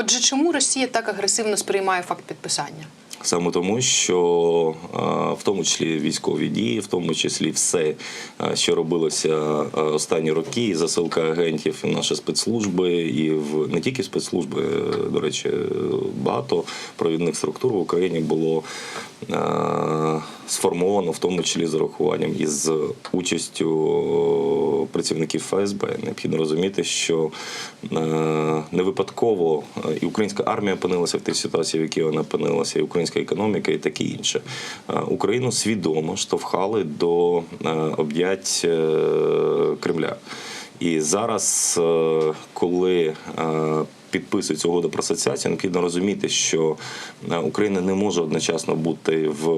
Отже, чому Росія так агресивно сприймає факт підписання? Саме тому, що е, в тому числі військові дії, в тому числі все, е, що робилося е, останні роки, і засилка агентів і наші спецслужби, і в не тільки спецслужби, до речі, багато провідних структур в Україні було сформовано, в тому числі з урахуванням із участю працівників ФСБ. Необхідно розуміти, що е, не випадково е, і українська армія опинилася в тій ситуації, в якій вона опинилася, і українська економіка, і таке інше. Е, Україну свідомо штовхали до е, об'ять е, Кремля. І зараз, е, коли е, підписується угода про асоціацію, необхідно розуміти, що е, Україна не може одночасно бути в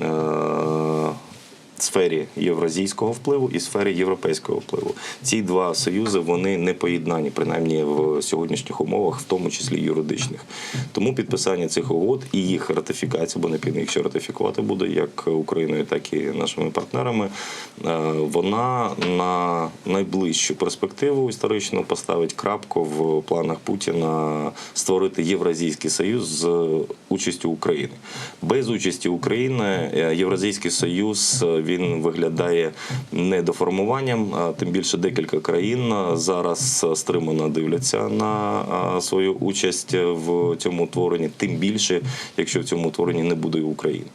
е, сфері євразійського впливу і сфері європейського впливу. Ці два союзи вони не поєднані, принаймні в сьогоднішніх умовах, в тому числі юридичних. Тому підписання цих угод і їх ратифікація, бо їх ще ратифікувати буде як Україною, так і нашими партнерами. Е, Вона на найближчу перспективу історично поставить крапку в планах Путіна створити Євразійський союз з участю України. Без участі України е, Євразійський союз е, він виглядає недоформуванням. Тим більше декілька країн зараз стримано дивляться на свою участь в цьому творенні. Тим більше, якщо в цьому творенні не буде України.